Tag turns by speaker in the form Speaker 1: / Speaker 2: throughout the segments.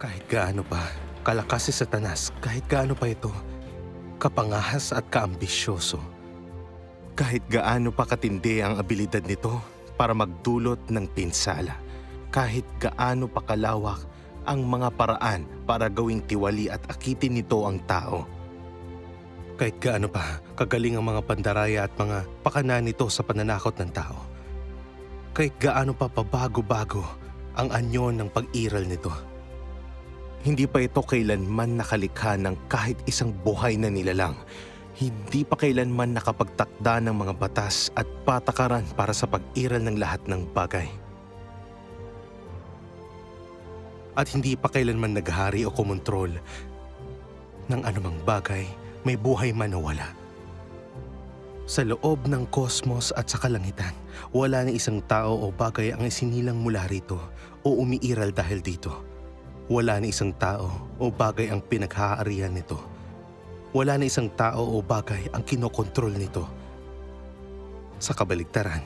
Speaker 1: Kahit gaano pa, kalakas si Satanas, kahit gaano pa ito, kapangahas at kaambisyoso. Kahit gaano pa katindi ang abilidad nito para magdulot ng pinsala. Kahit gaano pa kalawak ang mga paraan para gawing tiwali at akitin nito ang tao. Kahit gaano pa kagaling ang mga pandaraya at mga pakana nito sa pananakot ng tao. Kahit gaano pa pabago-bago ang anyo ng pag-iral nito. Hindi pa ito kailanman nakalikha ng kahit isang buhay na nilalang. Hindi pa kailanman nakapagtakda ng mga batas at patakaran para sa pag-iral ng lahat ng bagay. At hindi pa kailanman naghari o kumontrol ng anumang bagay, may buhay man o wala. Sa loob ng kosmos at sa kalangitan, wala na isang tao o bagay ang isinilang mula rito o umiiral dahil dito. Wala na isang tao o bagay ang pinaghaarian nito. Wala na isang tao o bagay ang kinokontrol nito. Sa kabaligtaran,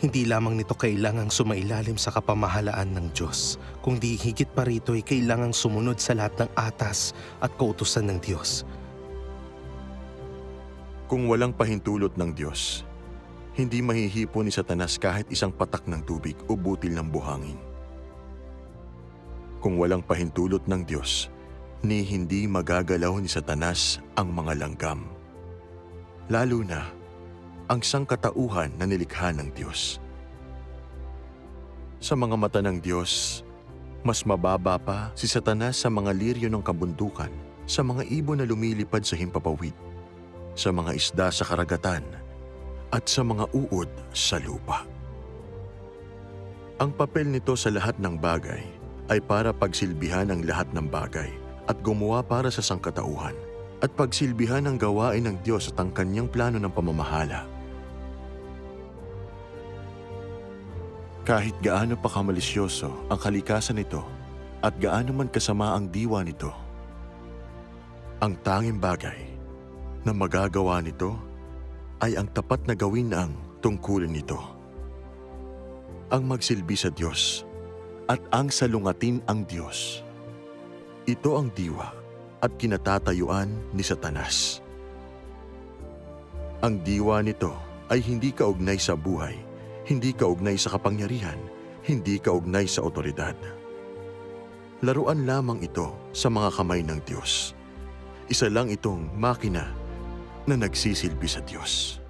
Speaker 1: hindi lamang nito kailangang sumailalim sa kapamahalaan ng Diyos, kundi higit pa rito ay kailangang sumunod sa lahat ng atas at kautusan ng Diyos.
Speaker 2: Kung walang pahintulot ng Diyos, hindi mahihipo ni Satanas kahit isang patak ng tubig o butil ng buhangin. Kung walang pahintulot ng Diyos, ni hindi magagalaw ni Satanas ang mga langgam. Lalo na ang sangkatauhan na nilikha ng Diyos. Sa mga mata ng Diyos, mas mababa pa si Satanas sa mga liryo ng kabundukan, sa mga ibon na lumilipad sa himpapawid, sa mga isda sa karagatan, at sa mga uod sa lupa. Ang papel nito sa lahat ng bagay ay para pagsilbihan ang lahat ng bagay at gumawa para sa sangkatauhan at pagsilbihan ang gawain ng Diyos at ang kanyang plano ng pamamahala. Kahit gaano pa kamalisyoso ang kalikasan nito at gaano man kasama ang diwa nito, ang tanging bagay na magagawa nito ay ang tapat na gawin ang tungkulin nito. Ang magsilbi sa Diyos at ang salungatin ang Diyos. Ito ang diwa at kinatatayuan ni Satanas. Ang diwa nito ay hindi kaugnay sa buhay, hindi kaugnay sa kapangyarihan, hindi kaugnay sa otoridad. Laruan lamang ito sa mga kamay ng Diyos. Isa lang itong makina na nagsisilbi sa Diyos.